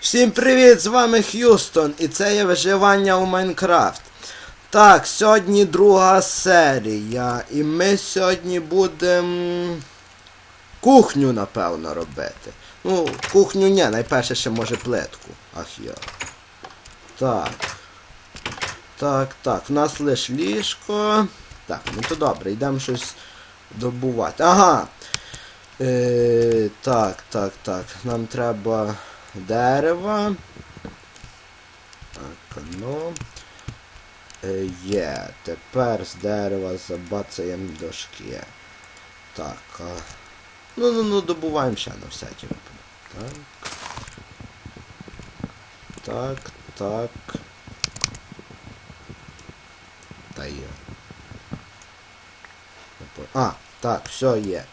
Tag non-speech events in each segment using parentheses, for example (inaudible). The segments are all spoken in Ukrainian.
Всім привіт! З вами Х'юстон і це є виживання у Майнкрафт. Так, сьогодні друга серія. І ми сьогодні будемо кухню, напевно, робити. Ну, кухню ні, найперше ще може плитку. Ах я. Так. Так, так, в нас лише ліжко. Так, ну то добре, йдемо щось добувати. Ага. Е, так, так, так. Нам треба дерева. Так, ну. Е, є. Тепер з дерева забацаємо дошки. Так. Ну, ну, ну, добуваємо ще на всякий випадок. Так. Так, так. Та є. А, так, все є.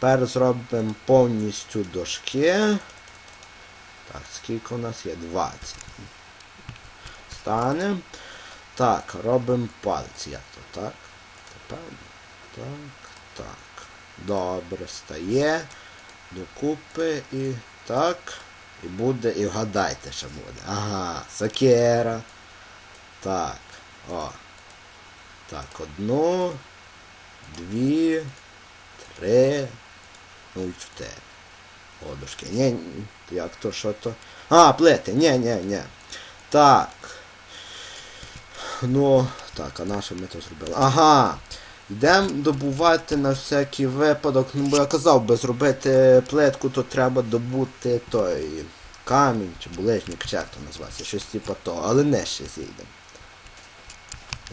Тепер зробимо повністю дошки. Так, скільки у нас є? 20. Станемо. Так, робимо пальці. Як то так? Тепер. Так, так. Добре, стає. Докупи і так. І буде, і вгадайте, що буде. Ага, сокера. Так. О. Так, одну, дві, три, ну і чотири. Одушки. Ні, як то, що то? А, плити, ні, ні, ні. Так. Ну, так, а на що ми то зробили? Ага. Йдемо добувати на всякий випадок. Ну, бо я казав, би зробити плитку, то треба добути той камінь чи булежник, чи як то називається, щось типу того, але не ще зійдемо.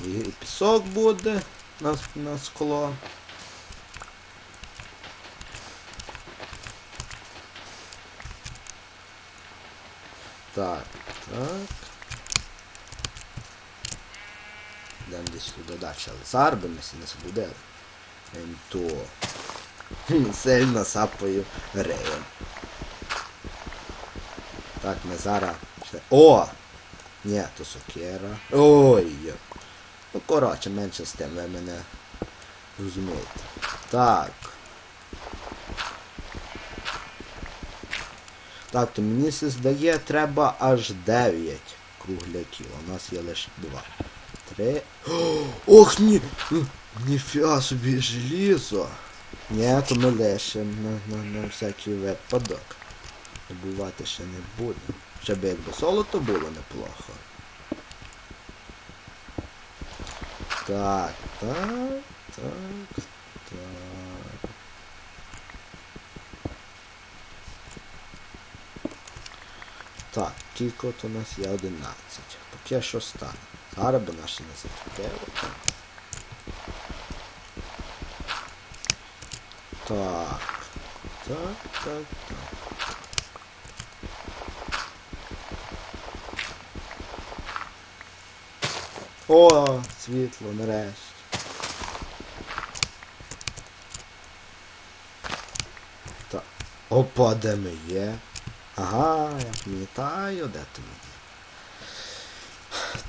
І пісок буде на, на скло. Так, так. Йдемо десь туди далі, але ми всі не забудели. Ем, Сильно сапою реєм. Так, ми зараз. О! Ні, то сокера. Ой! Ну коротше, менше з тим, ви мене розумієте. Так. Так, то мені се здає, треба аж 9 кругляків. У нас є лише 2. 3. Ох, ні! Ніфіга собі желізо. Ні, то ми лишимо на, на, на всякий випадок. Добувати ще не будемо. Ще би якби золото було неплохо. Так, так, так. Так, тільки от у нас є 11. Поки що стане. Зараз би наші не закріпили. Так. Так, так, так. О, світло, нарешті. Так. Опа, де ми є? Ага, я пам'ятаю, де ти ми.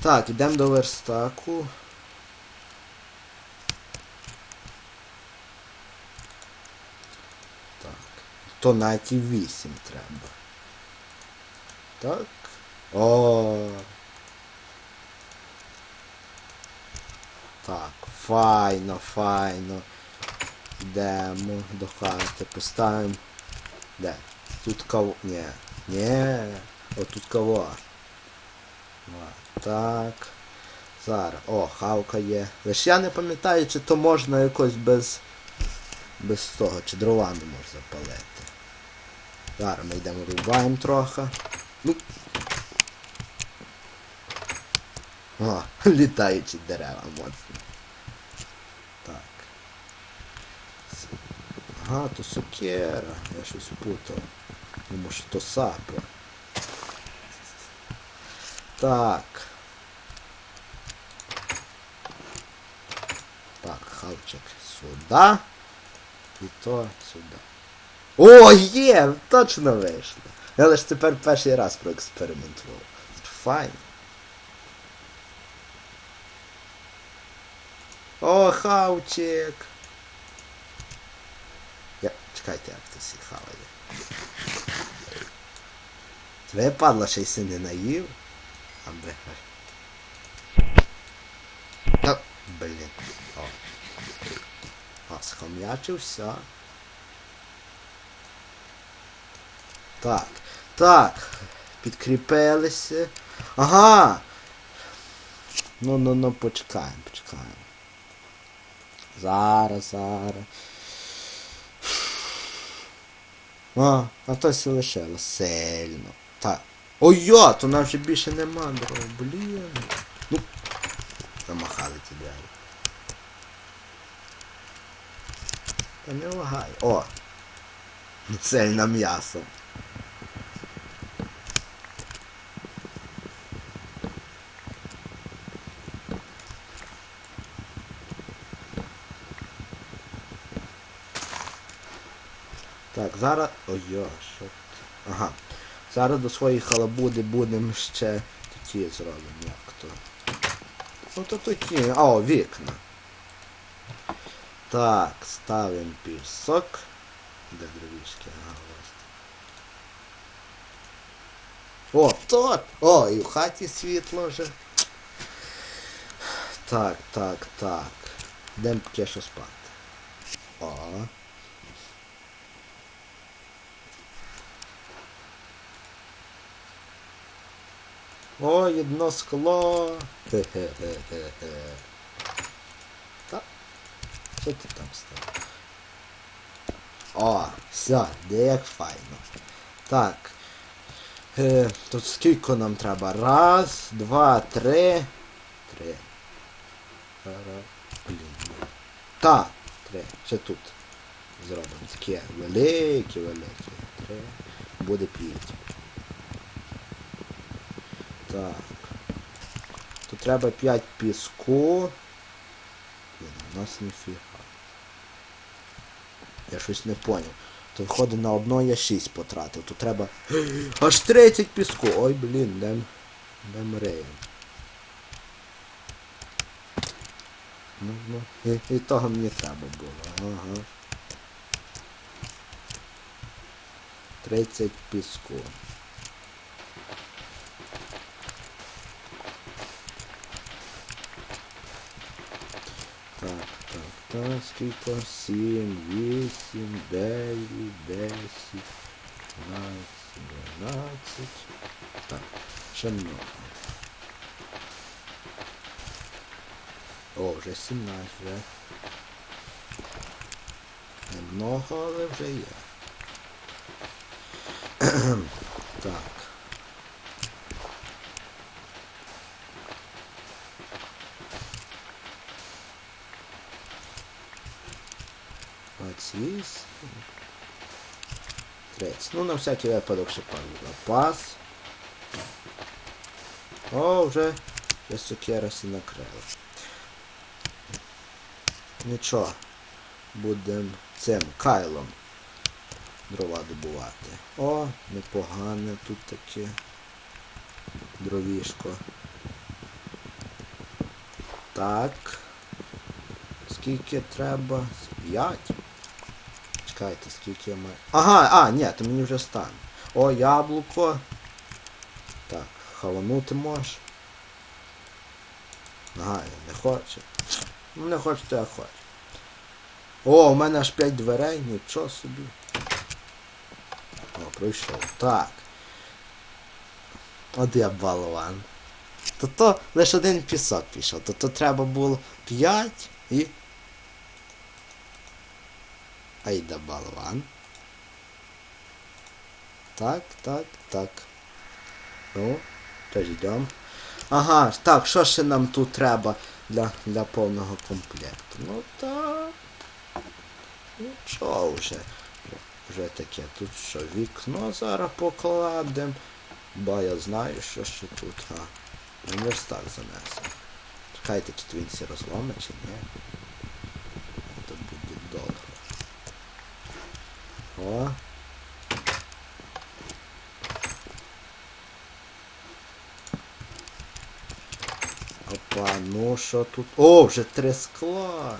Так, йдемо до верстаку. Так. То навіть і 8 треба. Так. О. Так, файно, файно. Йдемо до хати, поставимо. Де? Тут кого. Ні. Ні. Отут кого. О, Так. Зараз. О, хавка є. Лише я не пам'ятаю, чи то можна якось без. Без того, чи дрова не можна запалити. Зараз ми йдемо рубаємо трохи. Ну. О, (laughs) літаючі дерева моцні. Так. Ага, то сокера. Я щось путав. Думаю, що то сапер. Так. Так, хавчик сюди. І то сюди. О, є! Точно вийшло. Я лише тепер перший раз проекспериментував. Файн. О, хавчик! Я... Чекайте, як це всі хаває. Ви падла ще й си не наїв. А брехаш. Та, блін. О. А, схом'ячився. Так. Так. Підкріпилися. Ага. Ну, ну, ну, почекаємо, почекаємо. Зараз, зараз. А, а то все лишило. Сильно. Так. Ой-йо, то нам вже більше нема дров, блін. Ну. Замахали двері. Та не лагай. О! Цельне м'ясо. Так, зараз... Ой-йо, що це? Ага. Зараз до своєї халабуди будемо ще такі зробимо, як то. Ну то такі. О, вікна. Так, ставимо пісок. Де дровішки? Ага, ось. О, тут! О, і в хаті світло вже. Так, так, так. Йдемо поки що спати. О. Ой, одно скло. (laughs) Так. Що ти там став? О, все, де як файно. Так. Е, тут скільки нам треба? Раз, два, три. Три. Блін. Так, три. Ще тут. Зробимо таке великі, великі. Три. Буде п'ять. Так. Тут треба 5 піску. Блін, у нас ніфіга. Я щось не поняв. То виходить на одно я 6 потратив. Тут треба. (gasps) Аж 30 піску. Ой, блін, дем. Дем реєм. Ну, ну. І, і того мені треба було. Ага. 30 піску. Так, так, так, скільки? 7, 8, 9, 10, 12, 12. Так, ще много. О, вже 17, вже. Немного, але вже є. Оці. 30. Ну, на всякий випадок ще пару запас. О, вже вже сукера сі накрила. Нічого. Будем цим кайлом дрова добувати. О, непогане тут таке дровішко. Так. Скільки треба? П'ять? Чекайте, скільки я маю. Ага, а, ні, то мені вже стане. О, яблуко. Так, хаванути можеш. Ага, я не хочу. Ну не хочу, то я хочу. О, у мене аж 5 дверей, нічого собі. О, пройшов. Так. От я балован. То то лише один пісок пішов. То то треба було 5 і. Айда балван. Так, так, так. Ну, теж йдемо. Ага, так, що ще нам тут треба для, для повного комплекту? Ну так. Нічого вже. Вже таке. Тут що, вікно зараз покладемо. Бо я знаю, що ще тут. А, на верстак занесемо. Чекайте, все розломить, чи ні. Опа, ну що тут? О, вже три скла.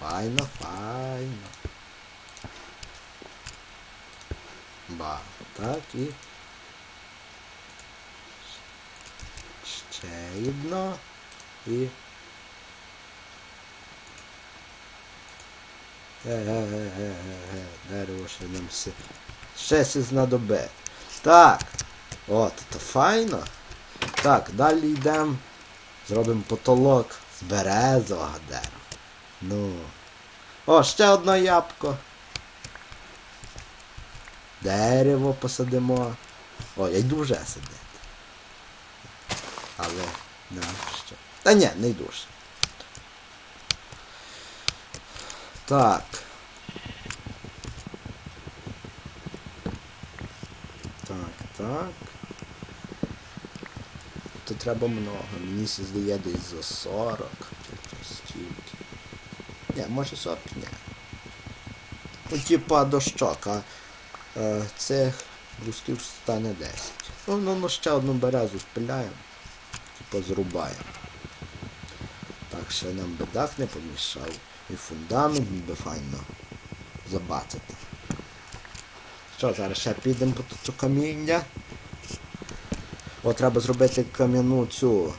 Файно, файно. Ба, так і... Ще одно і... Е-е-е-е-е. Дерево ще нам все. Ще се знадобе. Так. От, то файно. Так, далі йдемо. Зробимо потолок з березового дерева. Ну. О, ще одне ябко. Дерево посадимо. О, я йду вже сидіти. Але що. Та ні, не йду ще. Так. Так, так. То треба много. Мені здає десь за 40. Стільки. Ні, може 40 ні. Ну, типа дощок, а е, цих брусків стане 10. Ну, ну, ну ще одну березу спиляємо. Типа зрубаємо. Так, ще нам би дах не помішав. І фундамент би файно забацати. Що, зараз ще підемо по цю каміння. О, треба зробити кам'яну цю.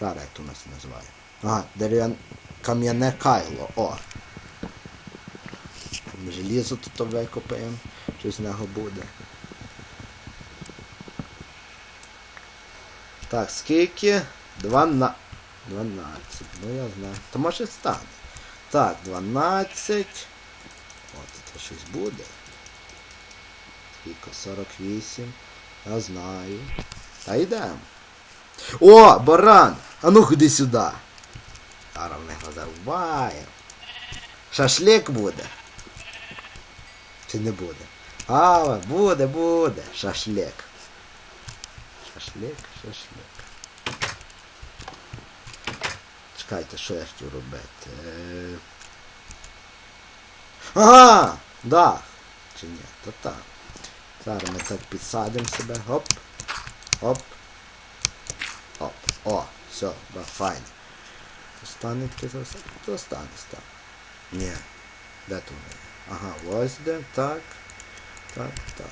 Зараз як то у нас називає. Ага, дерев'ян... кам'яне кайло, о. Желізо тут викопаємо, щось з нього буде. Так, скільки? 12. 12. Ну я знаю. То може стане. Так, 12. О, тут щось буде. Скільки? 48. Я знаю. Та йдемо. О, баран! А ну ходи сюди. Ми його зарубаємо. Шашлик буде. Чи не буде? А, буде, буде. Шашлик. Шашлик, шашлик. Чекайте, що я хотів робити. Е, Ага! Да. Чи ні? То так. Зараз ми так підсадимо себе. Оп. Оп. Оп. О, все, да, файно. Стане таке. То стане, стане. Ні. Де тут? Ага, ось де. Так. Так, так.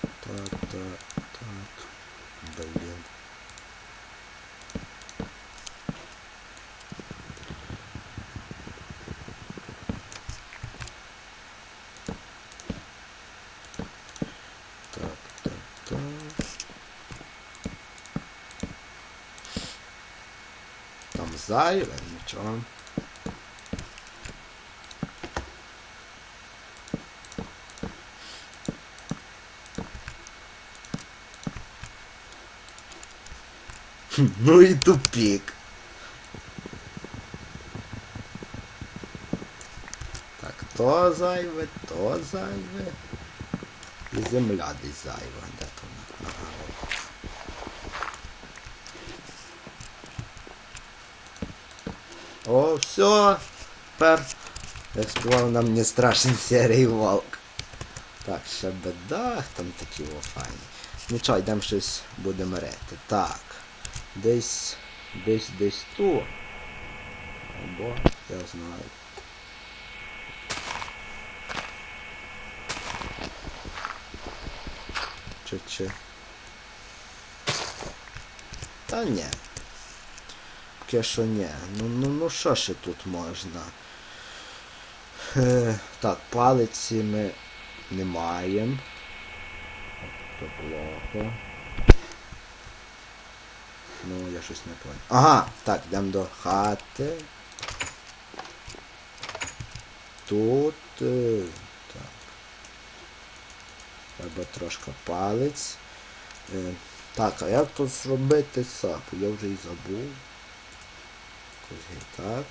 Так, так, так. Блін. Так, так, так. Там зайве, нічого. Ну і тупік. Так, то зайве, то зайве. І земля десь зайва, де то вона? Ага. О, все. Тепер, як співав нам не страшен серий волк. Так, ще бедах, там такі о файні. Нічого, йдемо щось будемо рити. Так. Десь, десь, десь тут. Або, я знаю. Чи чи. Та ні. Поки що ні. Ну, ну, ну що ще тут можна? Е, так, палиці ми не маємо. То плохо. Ну, я щось не понял. Ага, так, йдемо до хати. Тут. е, Так. Треба трошки палець. Е, так, а як тут зробити сапу? Я вже і забув. Так.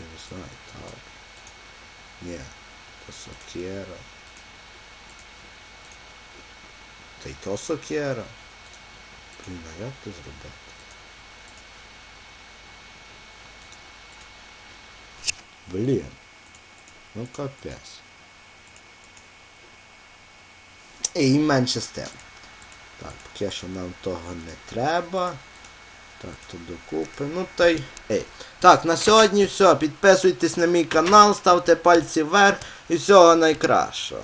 Я не знаю, так. Ні, то сокера. Та й то сокера. Блін, а як це зробити? Блін. Ну капець. І менше з тим. Так, поки що нам того не треба. Так, тут докупи. Ну та й. Ей. Так, на сьогодні все. Підписуйтесь на мій канал, ставте пальці вверх і всього найкращого.